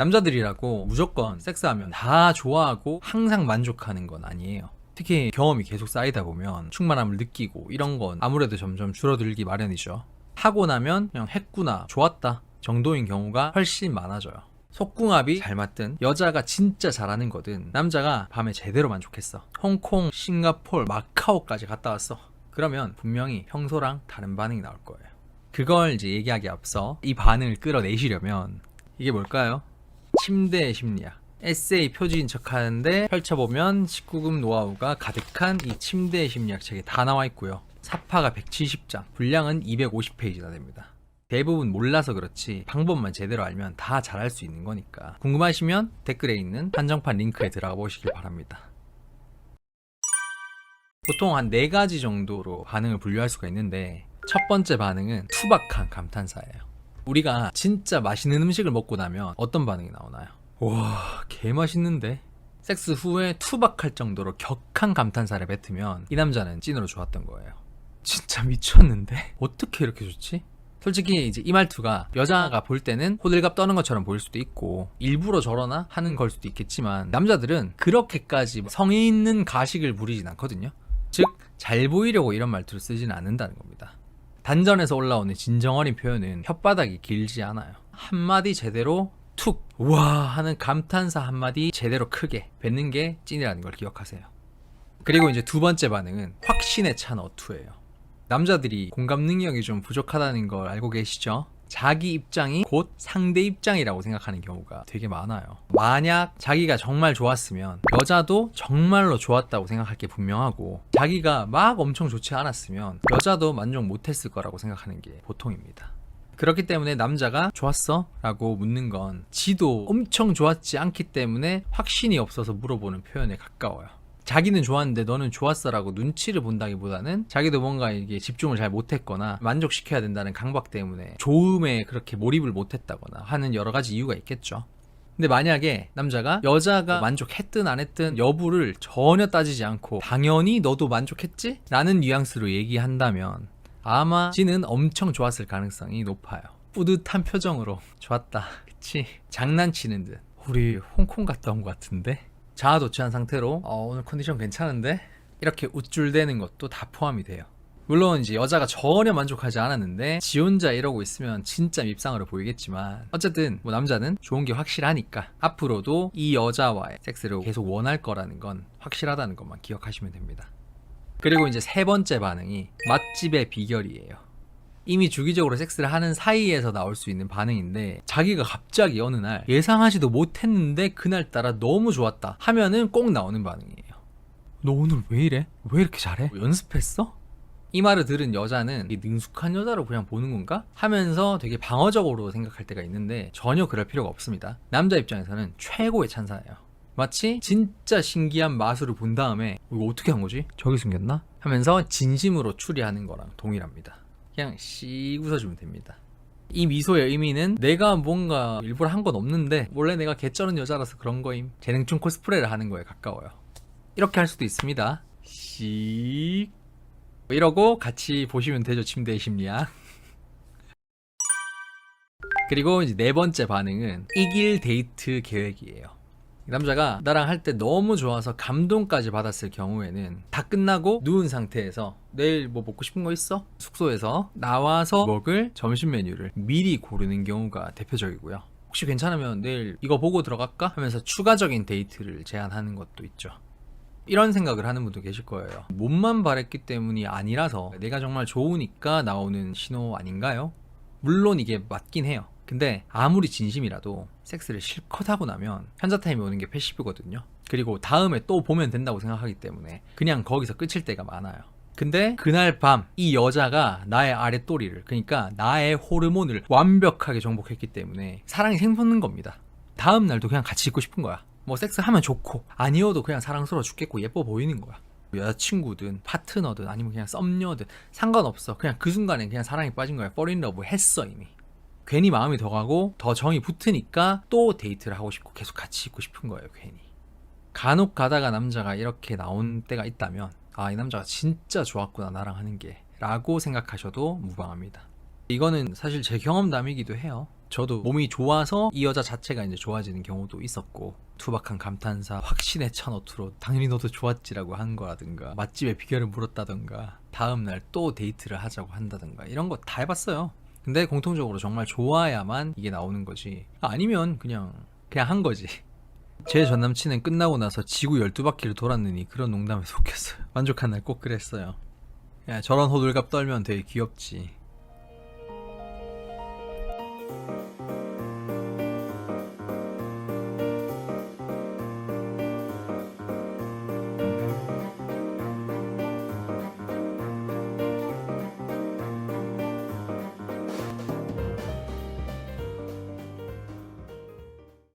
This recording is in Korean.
남자들이라고 무조건 섹스하면 다 좋아하고 항상 만족하는 건 아니에요. 특히 경험이 계속 쌓이다 보면 충만함을 느끼고 이런 건 아무래도 점점 줄어들기 마련이죠. 하고 나면 그냥 했구나, 좋았다 정도인 경우가 훨씬 많아져요. 속궁합이 잘 맞든 여자가 진짜 잘하는 거든 남자가 밤에 제대로 만족했어. 홍콩, 싱가폴, 마카오까지 갔다 왔어. 그러면 분명히 평소랑 다른 반응이 나올 거예요. 그걸 이제 얘기하기 앞서 이 반응을 끌어내시려면 이게 뭘까요? 침대의 심리학. 에세이 표지인 척 하는데 펼쳐보면 19금 노하우가 가득한 이 침대의 심리학 책에 다 나와 있고요. 사파가 170장, 분량은 250페이지나 됩니다. 대부분 몰라서 그렇지 방법만 제대로 알면 다 잘할 수 있는 거니까 궁금하시면 댓글에 있는 한정판 링크에 들어가 보시길 바랍니다. 보통 한 네 가지 정도로 반응을 분류할 수가 있는데 첫 번째 반응은 투박한 감탄사예요. 우리가 진짜 맛있는 음식을 먹고 나면 어떤 반응이 나오나요? 와, 개 맛있는데? 섹스 후에 투박할 정도로 격한 감탄사를 뱉으면 이 남자는 찐으로 좋았던 거예요. 진짜 미쳤는데? 어떻게 이렇게 좋지? 솔직히 이제 이 말투가 여자가 볼 때는 호들갑 떠는 것처럼 보일 수도 있고 일부러 저러나 하는 걸 수도 있겠지만 남자들은 그렇게까지 성의 있는 가식을 부리진 않거든요. 즉, 잘 보이려고 이런 말투를 쓰지는 않는다는 겁니다. 단전에서 올라오는 진정 어린 표현은 혓바닥이 길지 않아요. 한마디 제대로 툭, 우와 하는 감탄사 한마디 제대로 크게 뱉는 게 찐이라는 걸 기억하세요. 그리고 이제 두 번째 반응은 확신에 찬 어투예요. 남자들이 공감 능력이 좀 부족하다는 걸 알고 계시죠? 자기 입장이 곧 상대 입장이라고 생각하는 경우가 되게 많아요. 만약 자기가 정말 좋았으면 여자도 정말로 좋았다고 생각할 게 분명하고 자기가 막 엄청 좋지 않았으면 여자도 만족 못했을 거라고 생각하는 게 보통입니다. 그렇기 때문에 남자가 좋았어? 라고 묻는 건 지도 엄청 좋았지 않기 때문에 확신이 없어서 물어보는 표현에 가까워요. 자기는 좋았는데 너는 좋았어 라고 눈치를 본다기보다는 자기도 뭔가 이게 집중을 잘 못했거나 만족시켜야 된다는 강박 때문에 좋음에 그렇게 몰입을 못했다거나 하는 여러 가지 이유가 있겠죠. 근데 만약에 남자가 여자가 만족했든 안 했든 여부를 전혀 따지지 않고 당연히 너도 만족했지? 라는 뉘앙스로 얘기한다면 아마 지는 엄청 좋았을 가능성이 높아요. 뿌듯한 표정으로 좋았다. 그치? 장난치는 듯. 우리 홍콩 갔다 온 것 같은데? 자아도취한 상태로 어, 오늘 컨디션 괜찮은데? 이렇게 우쭐대는 것도 다 포함이 돼요. 물론 이제 여자가 전혀 만족하지 않았는데 지 혼자 이러고 있으면 진짜 밉상으로 보이겠지만 어쨌든 뭐 남자는 좋은 게 확실하니까 앞으로도 이 여자와의 섹스를 계속 원할 거라는 건 확실하다는 것만 기억하시면 됩니다. 그리고 이제 세 번째 반응이 맛집의 비결이에요. 이미 주기적으로 섹스를 하는 사이에서 나올 수 있는 반응인데 자기가 갑자기 어느 날 예상하지도 못했는데 그날따라 너무 좋았다 하면은 꼭 나오는 반응이에요. 너 오늘 왜 이래? 왜 이렇게 잘해? 뭐 연습했어? 이 말을 들은 여자는 이 능숙한 여자로 그냥 보는 건가? 하면서 되게 방어적으로 생각할 때가 있는데 전혀 그럴 필요가 없습니다. 남자 입장에서는 최고의 찬사예요. 마치 진짜 신기한 마술을 본 다음에 이거 어떻게 한 거지? 저기 숨겼나? 하면서 진심으로 추리하는 거랑 동일합니다. 그냥 씩 웃어주면 됩니다. 이 미소의 의미는 내가 뭔가 일부러 한 건 없는데 원래 내가 개쩌는 여자라서 그런 거임. 재능충 코스프레를 하는 거에 가까워요. 이렇게 할 수도 있습니다. 씩 이러고 같이 보시면 되죠 침대의 심리학. 그리고 이제 네 번째 반응은 이길 데이트 계획이에요. 이 남자가 나랑 할 때 너무 좋아서 감동까지 받았을 경우에는 다 끝나고 누운 상태에서 내일 뭐 먹고 싶은 거 있어? 숙소에서 나와서 먹을 점심 메뉴를 미리 고르는 경우가 대표적이고요. 혹시 괜찮으면 내일 이거 보고 들어갈까? 하면서 추가적인 데이트를 제안하는 것도 있죠. 이런 생각을 하는 분도 계실 거예요. 몸만 바랬기 때문이 아니라서 내가 정말 좋으니까 나오는 신호 아닌가요? 물론 이게 맞긴 해요. 근데 아무리 진심이라도 섹스를 실컷 하고 나면 현자 타임이 오는 게 패시브거든요. 그리고 다음에 또 보면 된다고 생각하기 때문에 그냥 거기서 끝일 때가 많아요. 근데 그날 밤 이 여자가 나의 아랫도리를 그러니까 나의 호르몬을 완벽하게 정복했기 때문에 사랑이 생솟는 겁니다. 다음 날도 그냥 같이 있고 싶은 거야. 뭐 섹스 하면 좋고 아니어도 그냥 사랑스러워 죽겠고 예뻐 보이는 거야. 여자친구든 파트너든 아니면 그냥 썸녀든 상관없어. 그냥 그 순간에 그냥 사랑에 빠진 거야. in love 했어 이미. 괜히 마음이 더 가고 더 정이 붙으니까 또 데이트를 하고 싶고 계속 같이 있고 싶은 거예요 괜히. 간혹 가다가 남자가 이렇게 나온 때가 있다면 아 이 남자가 진짜 좋았구나 나랑 하는 게 라고 생각하셔도 무방합니다. 이거는 사실 제 경험담이기도 해요. 저도 몸이 좋아서 이 여자 자체가 이제 좋아지는 경우도 있었고 투박한 감탄사 확신에 찬 어투로 당연히 너도 좋았지라고 한 거라든가 맛집의 비결을 물었다든가 다음날 또 데이트를 하자고 한다든가 이런 거 다 해봤어요 근데 공통적으로 정말 좋아야만 이게 나오는 거지. 아니면 그냥 그냥 한 거지. 제 전남친은 끝나고 나서 지구 12바퀴를 돌았느니 그런 농담에 속였어요. 만족한 날 꼭 그랬어요. 야 저런 호들갑 떨면 되게 귀엽지